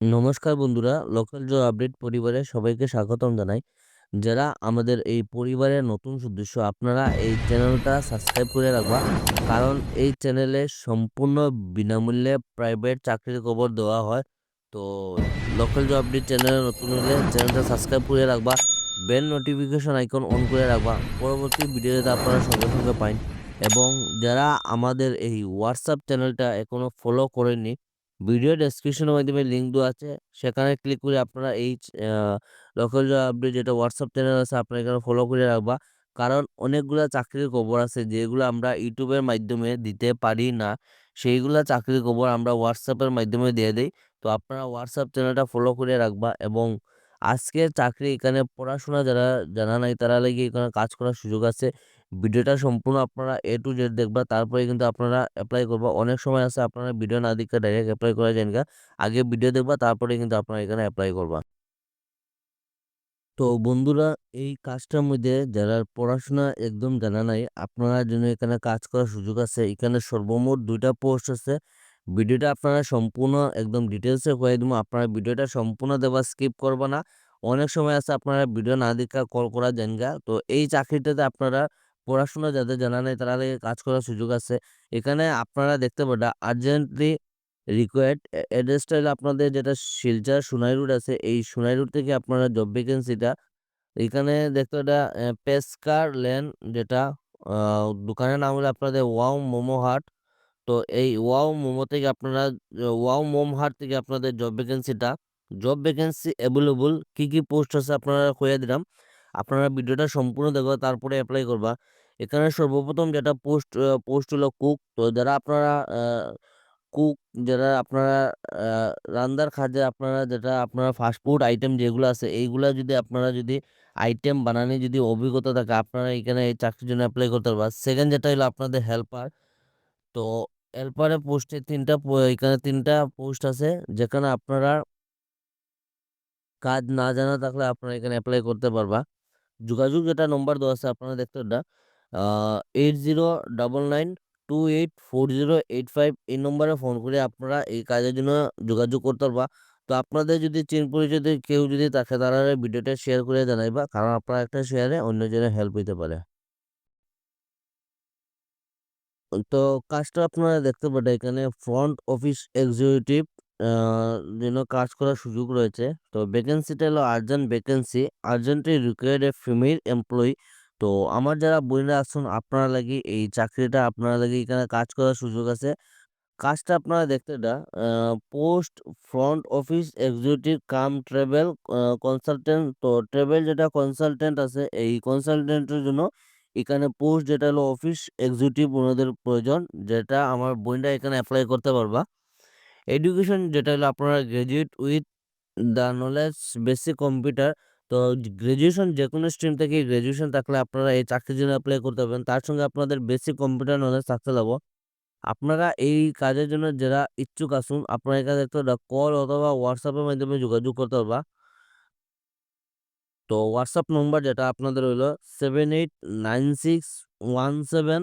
নমস্কার বন্ধুরা, local job update পরিবারে সবাইকে স্বাগতম জানাই। যারা আমাদের এই পরিবারের নতুন সদস্য আপনারা এই চ্যানেলটা সাবস্ক্রাইব করে রাখবা। কারণ এই চ্যানেলে সম্পূর্ণ বিনামূল্যে প্রাইভেট চাকরির খবর দেওয়া হয়। তো লোকাল জব আপডেট চ্যানেলে নতুন হলে চ্যানেলটা সাবস্ক্রাইব করে রাখবা। বেল নোটিফিকেশন আইকন অন করে রাখবা। পরবর্তী ভিডিওতে আপনারা সঙ্গে সঙ্গে পাইন এবং যারা আমাদের এই হোয়াটসঅ্যাপ চ্যানেলটা এখনও ফলো করেননি ভিডিও ডেসক্রিপশনের মাধ্যমে লিঙ্ক দেওয়া আছে। সেখানে ক্লিক করে আপনারা এই লোকাল জব আপডেট যেটা হোয়াটসঅ্যাপ চ্যানেল আছে, আপনারা এখানে ফলো করে রাখবা। কারণ অনেকগুলা চাকরির খবর আছে, যেগুলো আমরা ইউটিউবের মাধ্যমে দিতে পারি না। সেইগুলা চাকরির খবর আমরা হোয়াটসঅ্যাপের মাধ্যমে দিয়ে দিই। তো আপনারা হোয়াটসঅ্যাপ চ্যানেলটা ফলো করে রাখবা এবং আজকের চাকরি এখানে পড়াশোনা যারা, জানা নাই তারা লাগে এখানে কাজ করার সুযোগ আছে। ভিডিওটা সম্পূর্ণ আপনারা এ টু জেড দেখবা, তারপরে কিন্তু আপনারা অ্যাপ্লাই করবা। অনেক সময় আছে আপনারা ভিডিও না দেখে ডাইরেক্ট অ্যাপ্লাই করা যায় না আগে ভিডিও দেখবা, তারপরে কিন্তু আপনারা এখানে অ্যাপ্লাই করবা। তো বন্ধুরা, এই কাজটার মধ্যে যারা পড়াশোনা একদম জানা নাই, আপনারা জন্য এখানে কাজ করার সুযোগ আছে, এখানে সর্বমোট দুইটা পোস্ট আছে। ভিডিওটা আপনারা সম্পূর্ণ একদম ডিটেলসে কয়ে দেবো, আপনারা ভিডিওটা সম্পূর্ণ দেওয়া স্কিপ করবা না। অনেক সময় আছে আপনারা ভিডিও না দেখা কল করা যান তো এই চাকরিটাতে আপনারা পড়াশোনা যাদের জানা নেই লাগে কাজ করার সুযোগ আছে। এখানে আপনারা দেখতে পাবেন আর্জেন্টলি রিকোয়ার্ড অ্যাড্রেসটা হলো আপনাদের যেটা শিলচর সোনাই রোড আছে, এই সোনাই রোড থেকে আপনারা জব ভ্যাকেন্সিটা এখানে দেখতে এটা পেস্কার লেন যেটা দোকানের নাম হলো আপনাদের ওয়াও মোমো হাট তো এই ওয়াও মোমো থেকে আপনারা ওয়াও মোম হাট থেকে আপনাদের জব ভ্যাকেন্সিটা জব ভ্যাকেন্সি অ্যাভেলেবল কী কী পোস্ট আছে আপনারা কয়ে দিলাম। আপনারা ভিডিওটা সম্পূর্ণ দেখো তারপরে অ্যাপ্লাই করবা। এখানে সর্বপ্রথম যেটা পোস্ট পোস্ট হলো কুক তো যারা আপনারা কুক যারা আপনারা রান্নার কাজে আপনারা যেটা, আপনারা ফাস্টফুড আইটেম যেগুলো আছে, এইগুলা যদি আপনারা যদি আইটেম বানানে যদি অভিজ্ঞতা থাকে, আপনারা এখানে এই চাকরির জন্য অ্যাপ্লাই করতে পারবা। সেকেন্ড যেটা হলো আপনাদের হেল্পার তো হেল্পারের পোস্টে তিনটা, এখানে তিনটা পোস্ট আছে, যেখানে আপনারা কাজ না জানা থাকলে আপনারা এখানে অ্যাপ্লাই করতে পারবা। যোগাযোগ যেটা নম্বর দেওয়া আছে আপনারা দেখতে ওটা eight zero double nine two eight four zero eight five এই নম্বরে ফোন করে আপনারা এই কাজের জন্য যোগাযোগ করতে পারবা। তো আপনাদের যদি চিন যদি কেউ যদি তাকে তারা ভিডিওটা শেয়ার করে জানাইবা কারণ আপনারা একটা শেয়ারে অন্যজনের হেল্প হইতে পারে। তো কাজটা আপনারা দেখতে পারেন এখানে ফ্রন্ট অফিস এক্সিকিউটিভ জন্য কাজ করার সুযোগ রয়েছে। তো ভ্যাকেন্সিটা হলো urgent vacancy urgently required a female employee তো আমার যারা বোনেরা আছেন, আপনারা লাগি এই চাকরিটা, আপনারা লাগি এখানে কাজ করার সুযোগ আছে। কাজটা আপনারা দেখতে the post front office executive cum travel consultant তো ট্রাভেল যেটা কনসালটেন্ট আছে, এই কনসালটেন্টের জন্য এখানে পোস্ট যেটা হলো অফিস এক্সিকিউটিভ ওনাদের প্রয়োজন, যেটা আমার বোনরা এখানে অ্যাপ্লাই করতে পারবা। এডুকেশন যেটা হলো আপনারা graduate with the knowledge basic computer তো গ্র্যাজুয়েশন যে কোনো স্ট্রিম থেকে গ্র্যাজুয়েশন থাকলে আপনারা এই চাকরির জন্য অ্যাপ্লাই করতে পারবেন। তার সঙ্গে আপনাদের বেসিক কম্পিউটার নলেজ থাকতে লাগবো। আপনারা এই কাজের জন্য যারা ইচ্ছুক আসুন আপনারা এখানে দেখতে কল অথবা হোয়াটসঅ্যাপের মাধ্যমে যোগাযোগ করতে পারবা। তো হোয়াটসঅ্যাপ নম্বর যেটা আপনাদের হইল seven eight nine six one seven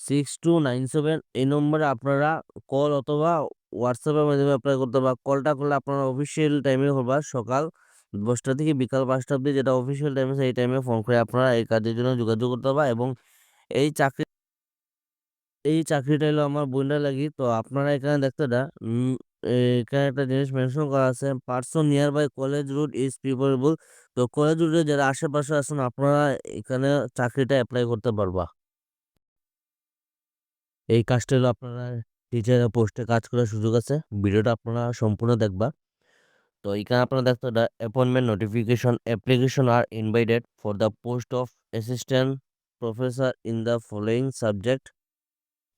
six two nine seven এই নম্বরে আপনারা কল অথবা হোয়াটসঅ্যাপের মাধ্যমে অ্যাপ্লাই করতে পারবা কলটা করলে আপনারা অফিসিয়াল টাইমে করবা সকাল দশটা থেকে বিকাল পাঁচটা অব্দি যেটা অফিসিয়াল টাইম এই টাইমে ফোন করে আপনারা এই কাজের জন্য যোগাযোগ করতে পারবা এবং এই চাকরি এই চাকরিটা হলো আমার বোনরা লাগি তো আপনারা এখানে দেখতে দা এখানে একটা জিনিস মেনশন করা আছে person nearby college route is preferable তো কলেজ রুটে যারা আশেপাশে আছেন আপনারা এখানে চাকরিটা অ্যাপ্লাই করতে পারবা। এই কাজটা হলো আপনারা টিচার পোস্টে কাজ করার সুযোগ আছে। ভিডিওটা আপনারা সম্পূর্ণ দেখবা। তো এখানে আপনারা দেখতে appointment notification application are invited for the post of assistant professor in the following subject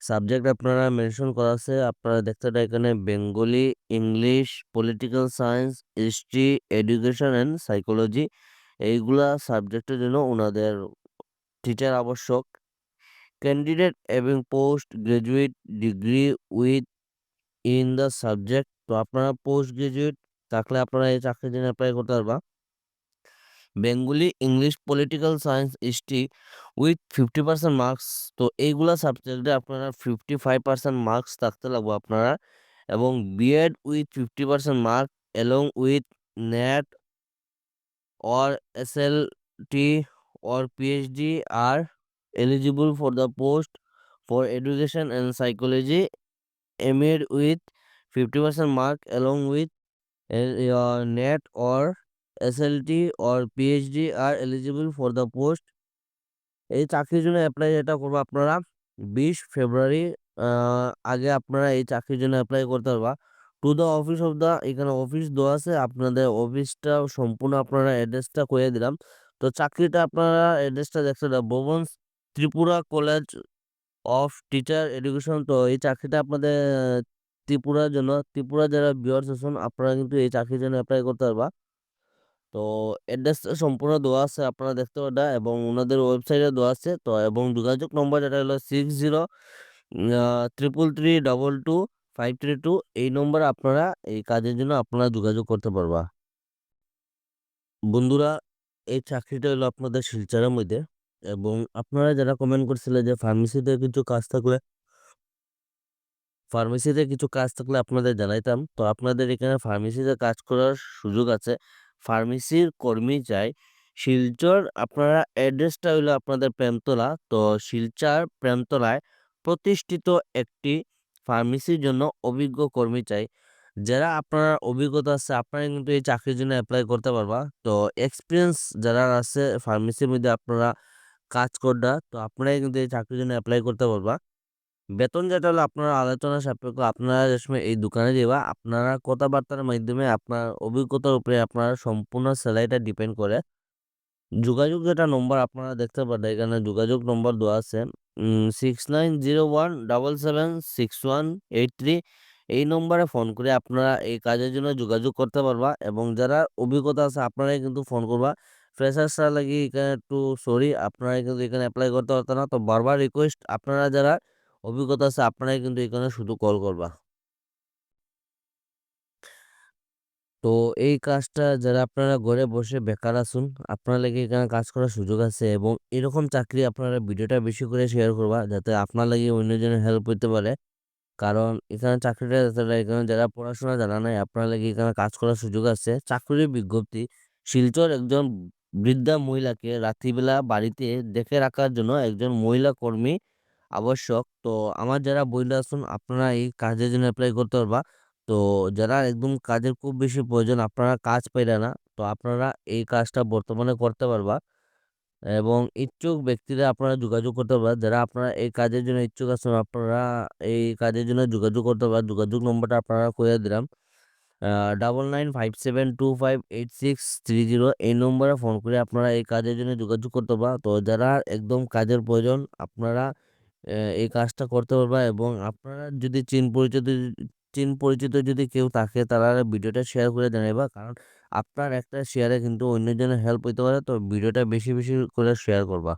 subject আপনারা মেনশন করা আছে, আপনারা দেখতে এখানে Bengali English political science history education and psychology এইগুলা সাবজেক্টের জন্য ওনাদের টিচার আবশ্যক। ক্যান্ডিডেট এবং post graduate degree with in the subject তো আপনারা পোস্ট গ্রাজুয়েট থাকলে আপনারা এই চাকরির জন্য অ্যাপ্লাই করতে পারবা। Bengali English political science history with fifty percent marks তো এইগুলা সাবজেক্টে আপনারা ফিফটি ফাইভ পার্সেন্ট মার্কস থাকতে লাগবো আপনারা। এবং BEd with fifty percent mark along with NET or SLT or PhD are eligible for the post for education and psychology made with 50% mark along with uh, your NET or SLT or PhD are eligible for the post. এই চাকরির জন্য apply যেটা করব আপনারা বিশ ফেব্রুয়ারি আগে আপনারা এই চাকরির জন্য অ্যাপ্লাই করতে পারবা। To the office of the এখানে অফিস দেওয়া আছে আপনাদের অফিসটা সম্পূর্ণ আপনারা অ্যাড্রেসটা করে দিলাম। তো চাকরিটা আপনারা অ্যাড্রেসটা দেখতে পাবেন Bhuban Tripura college of teacher education. তো এই চাকরিটা আপনাদের, ত্রিপুরার জন্য, ত্রিপুরা যারা বিয়ার্স আছেন, আপনারা কিন্তু এই চাকরির জন্য অ্যাপ্লাই করতে পারবা। তো অ্যাড্রেসটা সম্পূর্ণ দেওয়া আছে, আপনারা দেখতে পারবেন এবং ওনাদের ওয়েবসাইটে দেওয়া আছে। তো এবং যোগাযোগ নম্বর যেটা হলো six zero triple three double two five three two এই নম্বরে আপনারা এই কাজের জন্য আপনারা যোগাযোগ করতে পারবা। বন্ধুরা, এই চাকরিটা হলো আপনাদের শিলচরের মধ্যে। এবং আপনারা যারা কমেন্ট করছিলেন যে ফার্মেসিতে কিছু কাজ থাকলে ফার্মেসিতে কিছু কাজ থাকলে আপনাদের জানাইতাম। তো আপনাদের এখানে ফার্মেসিতে কাজ করার সুযোগ আছে। ফার্মেসির কর্মী চাই। শিলচর আপনারা অ্যাড্রেসটা হলো আপনাদের প্রেমতলা। তো শিলচর প্রেমতলায় প্রতিষ্ঠিত একটি ফার্মেসির জন্য অভিজ্ঞ কর্মী চাই। যারা আপনার অভিজ্ঞতা আছে, আপনারা কিন্তু এই চাকরির জন্য অ্যাপ্লাই করতে পারবা। তো এক্সপিরিয়েন্স যারা আছে ফার্মেসির মধ্যে আপনারা কাজ করবা তো আপনারাই কিন্তু এই চাকরির জন্য অ্যাপ্লাই করতে পারবা বেতন যেটা হলো আপনারা আলোচনা সাপেক্ষ, আপনারা যে সময় এই দোকানে যাবা আপনারা কথাবার্তার মাধ্যমে আপনার অভিজ্ঞতার উপরে আপনার সম্পূর্ণ স্যালারিটা ডিপেন্ড করে। যোগাযোগ যেটা নম্বর আপনারা দেখতে পারেন এখানে যোগাযোগ নম্বর দেওয়া আছে six nine zero one double seven six one eight three এই নম্বরে ফোন করে আপনারা এই কাজের জন্য যোগাযোগ করতে পারবা এবং যারা অভিজ্ঞতা আছে, আপনারাই কিন্তু ফোন করবা। ফ্রেশার্সরা লাগি এখানে একটু সরি আপনারা কিন্তু এখানে অ্যাপ্লাই করতে পারতেন না। তো বারবার রিকোয়েস্ট আপনারা যারা অভিজ্ঞতা আছে, আপনারাই কিন্তু এখানে শুধু কল করবা। তো এই কাজটা যারা আপনারা ঘরে বসে বেকার আছেন আপনারা লাগে এখানে কাজ করার সুযোগ আছে এবং এরকম চাকরি আপনারা ভিডিওটা বেশি করে শেয়ার করবা যাতে আপনার লাগি অন্যজনের হেল্প হইতে পারে। কারণ এখানে চাকরিটা যারা এখানে যারা পড়াশোনা জানা নাই আপনার লাগি এখানে কাজ করার সুযোগ আছে। চাকরির বিজ্ঞপ্তি শিলচর একজন বৃদ্ধা মহিলাকে রাত্রিবেলা বাড়িতে দেখে রাখার জন্য একজন মহিলা কর্মী আবশ্যক। তো আমার যারা বইলা আছেন, আপনারা এই কাজের জন্য অ্যাপ্লাই করতে পারবা। তো যারা একদম কাজের খুব বেশি প্রয়োজন, আপনারা কাজ পাইরা না, তো আপনারা এই কাজটা বর্তমানে করতে পারবা। এবং ইচ্ছুক ব্যক্তিরা আপনারা যোগাযোগ করতে পারবেন যারা আপনারা এই কাজের জন্য ইচ্ছুক আছেন, আপনারা এই কাজের জন্য যোগাযোগ করতে পারবেন যোগাযোগ নম্বরটা আপনারা করে দিলাম। Double nine five seven two five eight six three zero এই নম্বরে ফোন করে আপনারা এই কাজের জন্য যোগাযোগ করতে পারবেন। তো যারা একদম কাজের প্রয়োজন, আপনারা এই কাজটা করতে পারবা এবং আপনারা যদি চিন পরিচিত চিন পরিচিত যদি কেউ থাকে, তারা ভিডিওটা শেয়ার করে জানাইবা কারণ আপনার একটা শেয়ারে কিন্তু অন্যজনের হেল্প হইতে পারে, তো ভিডিওটা বেশি বেশি করে শেয়ার করবা।